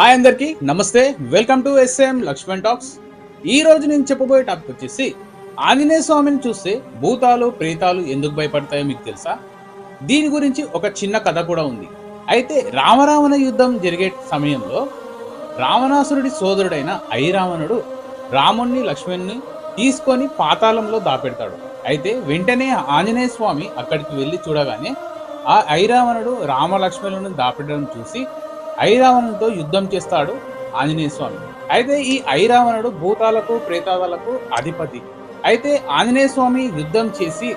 Hi అందరికి నమస్తే welcome to SM Lakshman talks. ఈ రోజు నేను చెప్పబోయే టాపిక్ వచ్చేసి ఆంజనేయ స్వామిని చూస్తే భూతాలు ప్రేతాలు ఎందుకు భయపడతాయో మీకు తెలుసా? దీని గురించి ఒక చిన్న కథ కూడా ఉంది. అయితే రామరావణ యుద్ధం జరిగే సమయంలో రావణాసురుడి సోదరుడైన ఐరావణుడు రాముణ్ణి లక్ష్మణ్ణి తీసుకొని పాతాళంలో దాపెడతాడు. అయితే వెంటనే ఆంజనేయ స్వామి అక్కడికి వెళ్ళి చూడగానే ఆ ఐరావణుడు రామలక్ష్మణులను దాపెట్టడం చూసి ఐరావణుడితో యుద్ధం చేస్తాడు ఆంజనేయ స్వామి. అయితే ఈ ఐరావణుడు భూతాలకు ప్రేతాలకు అధిపతి. అయితే ఆంజనేయ స్వామి యుద్ధం చేసి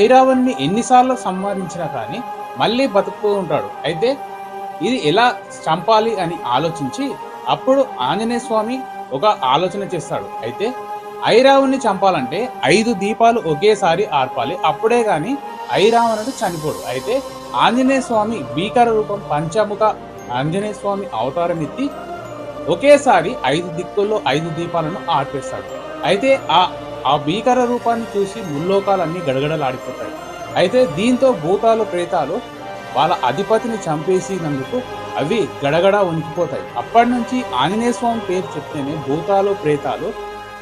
ఐరావణ్ణి ఎన్నిసార్లు సంహరించినా కానీ మళ్ళీ బతుకుతూ ఉంటాడు. అయితే ఇది ఎలా చంపాలి అని ఆలోచించి అప్పుడు ఆంజనేయ స్వామి ఒక ఆలోచన చేస్తాడు. అయితే ఐరావణ్ణి చంపాలంటే ఐదు దీపాలు ఒకేసారి ఆర్పాలి. అప్పుడే కానీ ఐరావణుడు చనిపోడు. అయితే ఆంజనేయ స్వామి భీకర రూపం పంచముఖ ఆంజనేయ స్వామి అవతారం ఎత్తి ఒకేసారి ఐదు దిక్కుల్లో ఐదు దీపాలను ఆర్పేస్తాడు. అయితే ఆ ఆ భీకర రూపాన్ని చూసి ముల్లోకాలన్నీ గడగడలాడిపోతాయి. అయితే దీంతో భూతాలు ప్రేతాలు వాళ్ళ అధిపతిని చంపేసినందుకు అవి గడగడ ఉనికిపోతాయి అప్పటి నుంచి ఆంజనేయ స్వామి పేరు చెప్తేనే భూతాలు ప్రేతాలు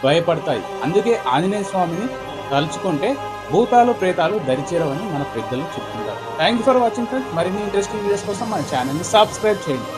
భయపడతాయి. అందుకే ఆంజనేయ స్వామిని తలుచుకుంటే భూతాలు ప్రేతాలు దరిచేరవని మన పెద్దలు చెప్తుంటారు. Thank you for watching friends మరిన్ని ఇంట్రెస్టింగ్ వీడియోస్ కోసం మన ఛానల్ని సబ్స్క్రైబ్ చేయండి.